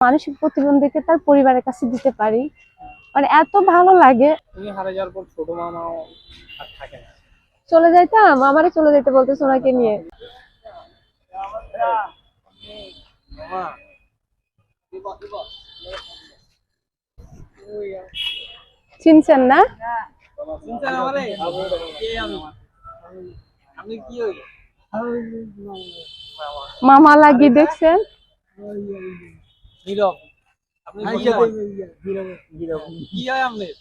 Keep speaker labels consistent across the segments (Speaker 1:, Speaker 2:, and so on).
Speaker 1: মানসিক প্রতিবন্ধীকে তার পরিবারের কাছে দিতে পারি। মানে এত ভালো লাগে।
Speaker 2: তুমি হারা যাওয়ার পর ছোট মামাও আর থাকে না।
Speaker 1: চলে যাইতাম? আমারে চলে যেতে বলতেছে ওনাকে নিয়ে। চিনছেন না? মামা লাগি দেখছেন?
Speaker 2: নীরব। আপনি কি হন? কি হয় আপনার?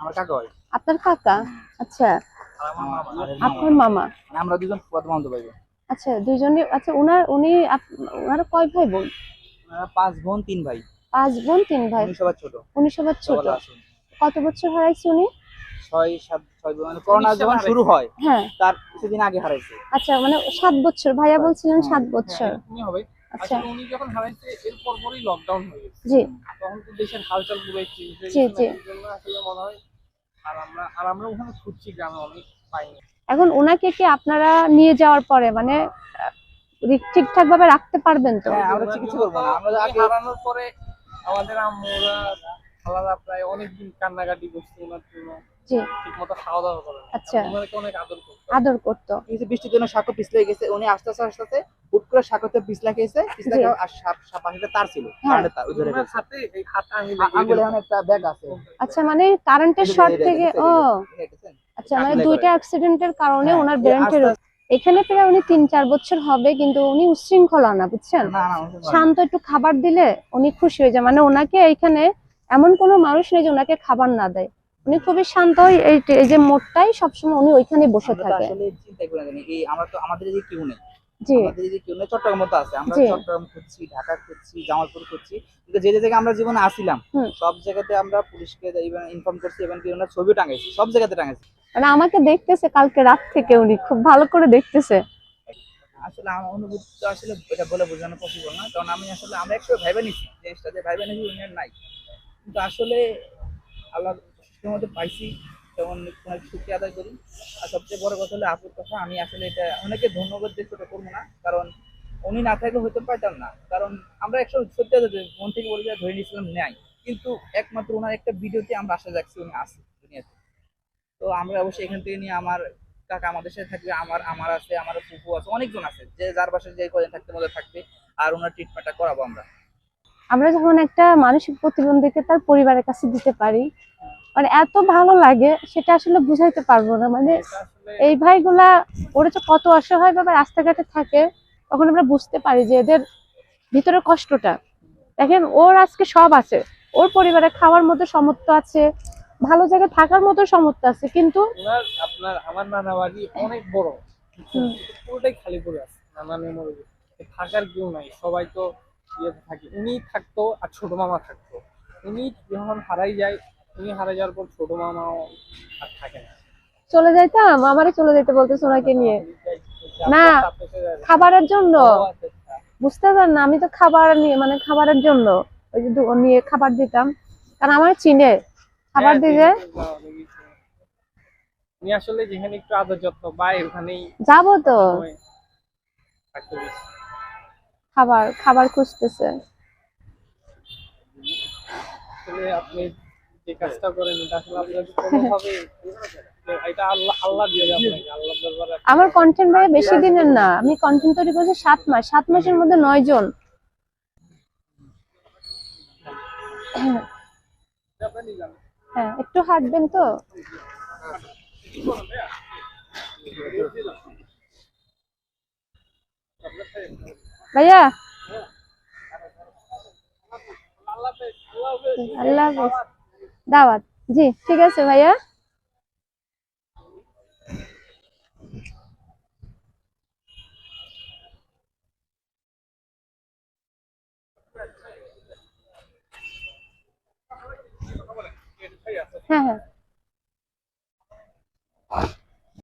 Speaker 3: আমার কাকা হয়।
Speaker 1: আপনার কাকা? আচ্ছা।
Speaker 2: মামা।
Speaker 1: আপনার মামা।
Speaker 3: মানে আমরা দুজন ফুয়াতো মামতো পাইবো
Speaker 1: আচ্ছা দুইজনে আচ্ছা ওনার উনি ওনারা কয় ভাই বোন
Speaker 3: পাঁচ বোন তিন ভাই।
Speaker 1: পাঁচ বোন তিন ভাই।
Speaker 3: উনি সবার ছোট।
Speaker 1: উনি সবার ছোট। কত বছর হারাইছে উনি?
Speaker 3: ছয় সাত ছয় মানে করোনা যখন শুরু হয়
Speaker 1: হ্যাঁ।
Speaker 3: তার কিছুদিন আগে হারাইছে।
Speaker 1: আচ্ছা মানে সাত বছর ভাইয়া বলছিলেন
Speaker 3: হ্যাঁ,
Speaker 1: সাত বছর।
Speaker 2: হবে।
Speaker 1: আচ্ছা।
Speaker 2: উনি যখন হারাইছে এর পরপরই লকডাউন হয়ে গেছে।
Speaker 1: জি।
Speaker 2: তখন তো দেশের হালচাল পুরাই চেঞ্জ হয়ে গেছে।
Speaker 1: জি।
Speaker 2: না, আসলে মনে হয় আর আমরা আর আমরা ওখানে ছুটছি গ্রামে অনেক পাইনি।
Speaker 1: এখন ওনাকে কি আপনারা নিয়ে যাওয়ার পরে মানে ঠিকঠাক ভাবে রাখতে পারবেন তো?
Speaker 3: হ্যাঁ, আমরা চিকিৎসা করব না, আমরা আগে-
Speaker 2: হারানোর পরে আমাদের আম্মুরা খালারা প্রায় অনেকদিন কান্নাকাটি করছে ওনার জন্য।
Speaker 1: আচ্ছা।
Speaker 2: আদর করতো।
Speaker 1: আদর করতো।
Speaker 3: কিছু বৃষ্টির জন্য সাঁকো পিছলে গেছে উনি আস্তে আস্তে আস্তে আস্তে হুট করে সাঁকোতে পিছলা খেয়েছে পিছলা খাওয়া আর সাপ সাপ তার ছিল
Speaker 1: হ্যাঁ।
Speaker 3: আঙ্গুলে একটা ব্যাগ আছে।
Speaker 1: আচ্ছা মানে কারেন্টের শর্ট থেকে ও? আচ্ছা মানে দুইটা। অ্যাক্সিডেন্টের কারণে
Speaker 3: হ্যাঁ,
Speaker 1: ওনার ব্রেনটের এখানে প্রায় উনি তিন চার বছর হবে কিন্তু উনি উচ্ছৃঙ্খলা না বুঝছেন। শান্ত একটু খাবার দিলে উনি খুশি হয়ে যায়। মানে ওনাকে এইখানে এমন কোনো মানুষ নেই যে ওনাকে খাবার না দেয়। উনি খুবই শান্ত এই যে মোড়টাই সবসময় উনি ওইখানে বসে থাকে।
Speaker 3: আমাদের যে কেউ নেই।
Speaker 1: জি।
Speaker 3: আমাদের যে কেউ নেই চট্টগ্রাম মতো আছে। আমরা চট্টগ্রাম করছি ঢাকা করছি জামালপুর করছি কিন্তু যে যে জায়গায় আমরা জীবনে আসিলাম সব জায়গাতে আমরা পুলিশকে ইনফর্ম করছি এবং কি ওনার ছবি টাঙাইছি সব জায়গাতে টাঙাইছি।
Speaker 1: মানে আমাকে দেখতেছে কালকে রাত থেকে উনি খুব ভালো করে দেখতেছে।
Speaker 3: আসলে আমার অনুভূতি তো আসলে এটা বলে বোঝানো পসিবল না কারণ আমি আসলে আমরা একটু ভাইবে নিছি জিনিসটা যে ভাইবে নিছি উনি নাই। কিন্তু আসলে আল্লাহ মধ্যে পাইছি, যেমন ওনার শুক্রিয়া আদায় করি। আর সবচেয়ে বড় কথা হলো আপুর কথা, আমি আসলে এটা অনেকে ধন্যবাদ দিয়ে ছোট করব না, কারণ উনি না থাকলে হইতে পারতাম না। কারণ আমরা একশো সত্যি মন থেকে বলে যে ধরে নিয়েছিলাম নেয় কিন্তু একমাত্র ওনার একটা ভিডিওতে আমরা আশা রাখছি উনি আছে দুনিয়াতে। তো আমরা অবশ্যই এখান থেকে নিয়ে আমার কাকা আমাদের সাথে থাকবে, আমার আমার আছে, আমার ফুফু আছে, অনেকজন আছে, যে যার বাসায় যে কদিন থাকতে মধ্যে থাকবে, আর ওনার ট্রিটমেন্টটা করাবো আমরা।
Speaker 1: আমরা যখন একটা মানসিক প্রতিবন্ধীকে তার পরিবারের কাছে দিতে পারি মানে এত ভালো লাগে সেটা আসলে বুঝাইতে পারব না। মানে এই ভাইগুলা ওরা তো কত অসহায় ভাবে রাস্তাঘাটে থাকে তখন আমরা বুঝতে পারি যে এদের ভিতরে কষ্টটা। দেখেন ওর আজকে সব আছে। ওর পরিবারে খাওয়ার মতো সামর্থ্য আছে ভালো জায়গায় থাকার মতো সামর্থ্য আছে কিন্তু
Speaker 2: আপনার আমার নানা বাড়ি অনেক বড়। পুরোটাই খালি পড়ে আছে নানা মেমোরি থাকার কেউ নাই সবাই তো ইয়েতে থাকে। উনি থাকতো আর ছোট মামা থাকতো। উনি যখন হারাই যায় উনি হারাই যাওয়ার পর ছোট মামাও আর থাকে না।
Speaker 1: চলে যাইতাম? আমারে চলে যেতে বলতেছে ওনাকে নিয়ে। না, খাবারের জন্য। বুঝতে পারেন না আমি তো খাবার নিয়ে মানে খাবারের জন্য ওই যে নিয়ে খাবার দিতাম। কারণ আমার চিনে। খাবার দিলে
Speaker 2: উনি আসলে যেখানে একটু আদর যত্ন পায় ওখানেই
Speaker 1: যাব তো। খাবার খাবার খুঁজতেছে।
Speaker 2: আপনি যে কাজটা করেন এটা আসলে আপনার কোনোভাবে এটা আল্লাহ আল্লাহ দিয়ে আপনাকে আল্লাহ দরবারে
Speaker 1: আমার কন্টেন্ট ভাই বেশি দিনের না। আমি কন্টেন্ট তৈরি করছি সাত মাস। সাত মাসের মধ্যে নয় জন। হ্যাঁ একটু হাঁটবেন তো। ভাইয়া
Speaker 2: আল্লাহ হাফেজ, আল্লাহ হাফেজ।
Speaker 1: আল্লাহ হাফেজ দাওয়াত জি ঠিক আছে ভাইয়া হ্যাঁ হ্যাঁ